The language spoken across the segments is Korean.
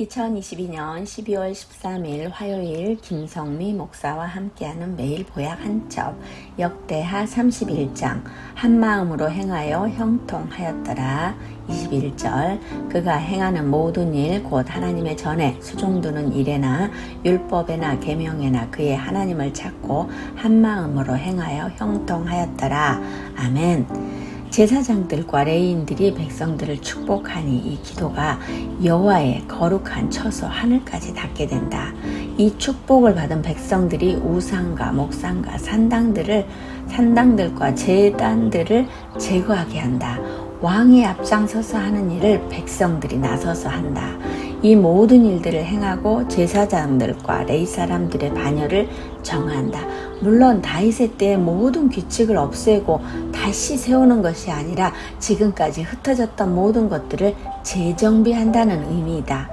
2022년 12월 13일 화요일 김성미 목사와 함께하는 매일 보약 한첩 역대하 31장 한마음으로 행하여 형통하였더라. 21절 그가 행하는 모든 일 곧 하나님의 전에 수종두는 일에나 율법에나 계명에나 그의 하나님을 찾고 한마음으로 행하여 형통하였더라. 아멘 제사장들과 레인들이 백성들을 축복하니 이 기도가 여호와의 거룩한 처소 하늘까지 닿게 된다. 이 축복을 받은 백성들이 우상과 목상과 산당들을 산당들과 제단들을 제거하게 한다. 왕이 앞장서서 하는 일을 백성들이 나서서 한다. 이 모든 일들을 행하고 제사장들과 레이 사람들의 반열을 정한다. 물론 다윗의 때의 모든 규칙을 없애고 다시 세우는 것이 아니라 지금까지 흩어졌던 모든 것들을 재정비한다는 의미이다.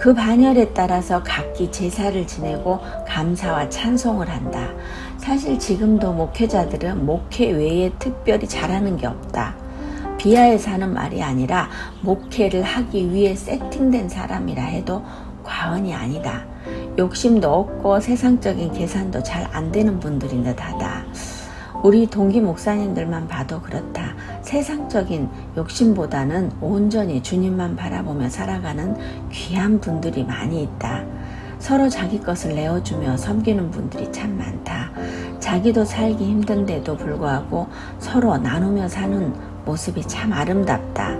그 반열에 따라서 각기 제사를 지내고 감사와 찬송을 한다. 사실 지금도 목회자들은 목회 외에 특별히 잘하는 게 없다. 비하에서 하는 말이 아니라 목회를 하기 위해 세팅된 사람이라 해도 과언이 아니다. 욕심도 없고 세상적인 계산도 잘 안 되는 분들인 듯 하다. 우리 동기 목사님들만 봐도 그렇다. 세상적인 욕심보다는 온전히 주님만 바라보며 살아가는 귀한 분들이 많이 있다. 서로 자기 것을 내어주며 섬기는 분들이 참 많다. 자기도 살기 힘든데도 불구하고 서로 나누며 사는 모습이 참 아름답다.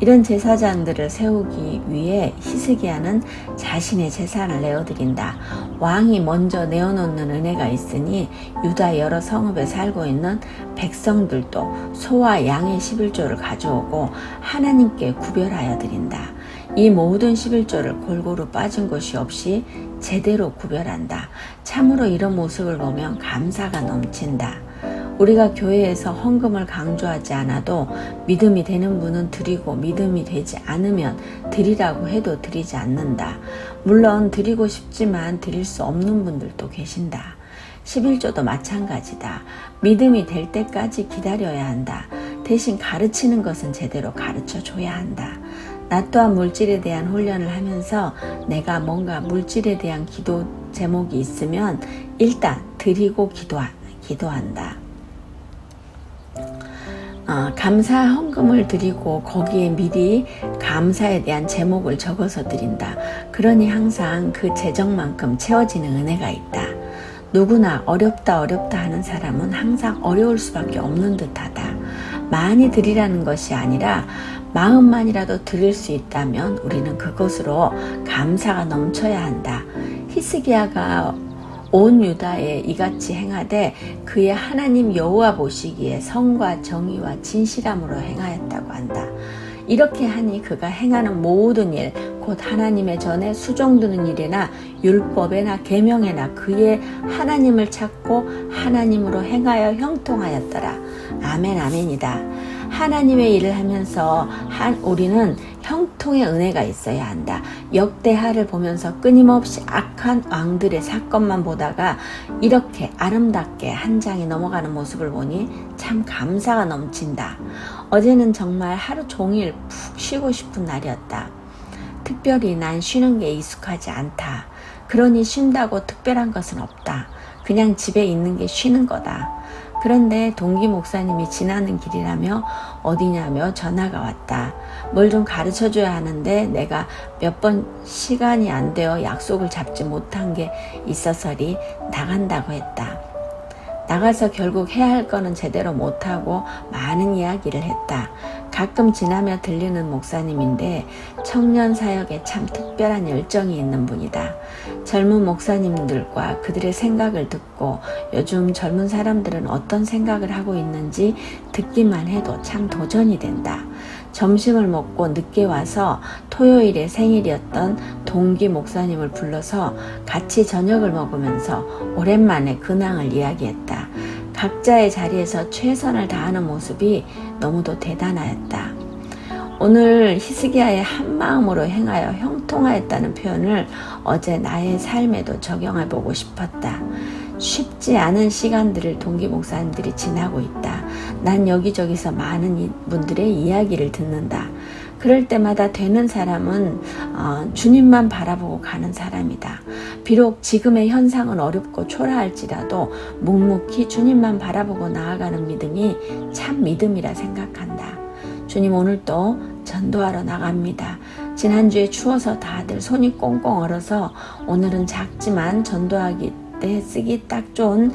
이런 제사장들을 세우기 위해 히스기야는 자신의 재산을 내어드린다. 왕이 먼저 내어놓는 은혜가 있으니 유다 여러 성읍에 살고 있는 백성들도 소와 양의 11조를 가져오고 하나님께 구별하여 드린다. 이 모든 11조를 골고루 빠진 곳이 없이 제대로 구별한다. 참으로 이런 모습을 보면 감사가 넘친다. 우리가 교회에서 헌금을 강조하지 않아도 믿음이 되는 분은 드리고 믿음이 되지 않으면 드리라고 해도 드리지 않는다. 물론 드리고 싶지만 드릴 수 없는 분들도 계신다. 11조도 마찬가지다. 믿음이 될 때까지 기다려야 한다. 대신 가르치는 것은 제대로 가르쳐 줘야 한다. 나 또한 물질에 대한 훈련을 하면서 내가 뭔가 물질에 대한 기도 제목이 있으면 일단 드리고 기도하, 기도한다. 어, 감사 헌금을 드리고 거기에 미리 감사에 대한 제목을 적어서 드린다. 그러니 항상 그 재정만큼 채워지는 은혜가 있다. 누구나 어렵다 어렵다 하는 사람은 항상 어려울 수밖에 없는 듯하다. 많이 드리라는 것이 아니라 마음만이라도 드릴 수 있다면 우리는 그것으로 감사가 넘쳐야 한다. 히스기야가 온 유다에 이같이 행하되 그의 하나님 여호와 보시기에 성과 정의와 진실함으로 행하였다고 한다. 이렇게 하니 그가 행하는 모든 일, 곧 하나님의 전에 수종드는 일이나 율법에나 계명에나 그의 하나님을 찾고 하나님으로 행하여 형통하였더라. 아멘 아멘이다. 하나님의 일을 하면서 한 우리는 형통의 은혜가 있어야 한다. 역대하를 보면서 끊임없이 악한 왕들의 사건만 보다가 이렇게 아름답게 한 장이 넘어가는 모습을 보니 참 감사가 넘친다. 어제는 정말 하루 종일 푹 쉬고 싶은 날이었다. 특별히 난 쉬는 게 익숙하지 않다. 그러니 쉰다고 특별한 것은 없다. 그냥 집에 있는 게 쉬는 거다. 그런데 동기 목사님이 지나는 길이라며 어디냐며 전화가 왔다. 뭘 좀 가르쳐 줘야 하는데 내가 몇 번 시간이 안 되어 약속을 잡지 못한 게 있어서리 나간다고 했다. 나가서 결국 해야 할 거는 제대로 못하고 많은 이야기를 했다. 가끔 지나며 들리는 목사님인데 청년 사역에 참 특별한 열정이 있는 분이다. 젊은 목사님들과 그들의 생각을 듣고 요즘 젊은 사람들은 어떤 생각을 하고 있는지 듣기만 해도 참 도전이 된다. 점심을 먹고 늦게 와서 토요일에 생일이었던 동기 목사님을 불러서 같이 저녁을 먹으면서 오랜만에 근황을 이야기했다. 각자의 자리에서 최선을 다하는 모습이 너무도 대단하였다. 오늘 히스기야의 한 마음으로 행하여 형통하였다는 표현을 어제 나의 삶에도 적용해 보고 싶었다. 쉽지 않은 시간들을 동기 목사님들이 지나고 있다. 난 여기저기서 많은 분들의 이야기를 듣는다. 그럴 때마다 되는 사람은 어, 주님만 바라보고 가는 사람이다. 비록 지금의 현상은 어렵고 초라할지라도 묵묵히 주님만 바라보고 나아가는 믿음이 참 믿음이라 생각한다. 주님 오늘도 전도하러 나갑니다. 지난주에 추워서 다들 손이 꽁꽁 얼어서 오늘은 작지만 전도하기 때 쓰기 딱 좋은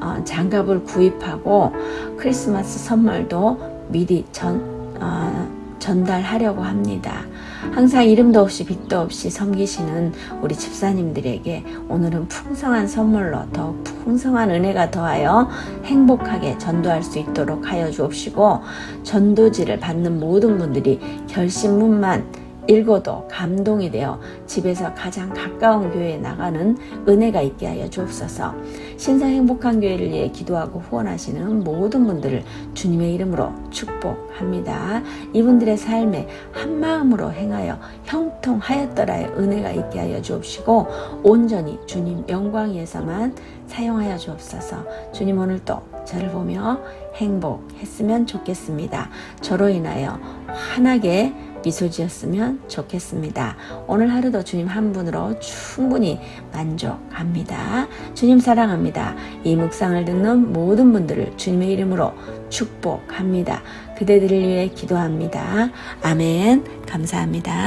어, 장갑을 구입하고 크리스마스 선물도 미리 전, 어, 전달하려고 합니다. 항상 이름도 없이 빛도 없이 섬기시는 우리 집사님들에게 오늘은 풍성한 선물로 더 풍성한 은혜가 더하여 행복하게 전도할 수 있도록 하여 주옵시고 전도지를 받는 모든 분들이 결심문만 읽어도 감동이 되어 집에서 가장 가까운 교회에 나가는 은혜가 있게 하여 주옵소서. 신상 행복한 교회를 위해 기도하고 후원하시는 모든 분들을 주님의 이름으로 축복합니다. 이분들의 삶에 한 마음으로 행하여 형통하였더라의 은혜가 있게 하여 주옵시고 온전히 주님 영광 위해서만 사용하여 주옵소서. 주님 오늘도 저를 보며 행복했으면 좋겠습니다. 저로 인하여 환하게 미소 지었으면 좋겠습니다. 오늘 하루도 주님 한 분으로 충분히 만족합니다. 주님 사랑합니다. 이 묵상을 듣는 모든 분들을 주님의 이름으로 축복합니다. 그대들을 위해 기도합니다. 아멘. 감사합니다.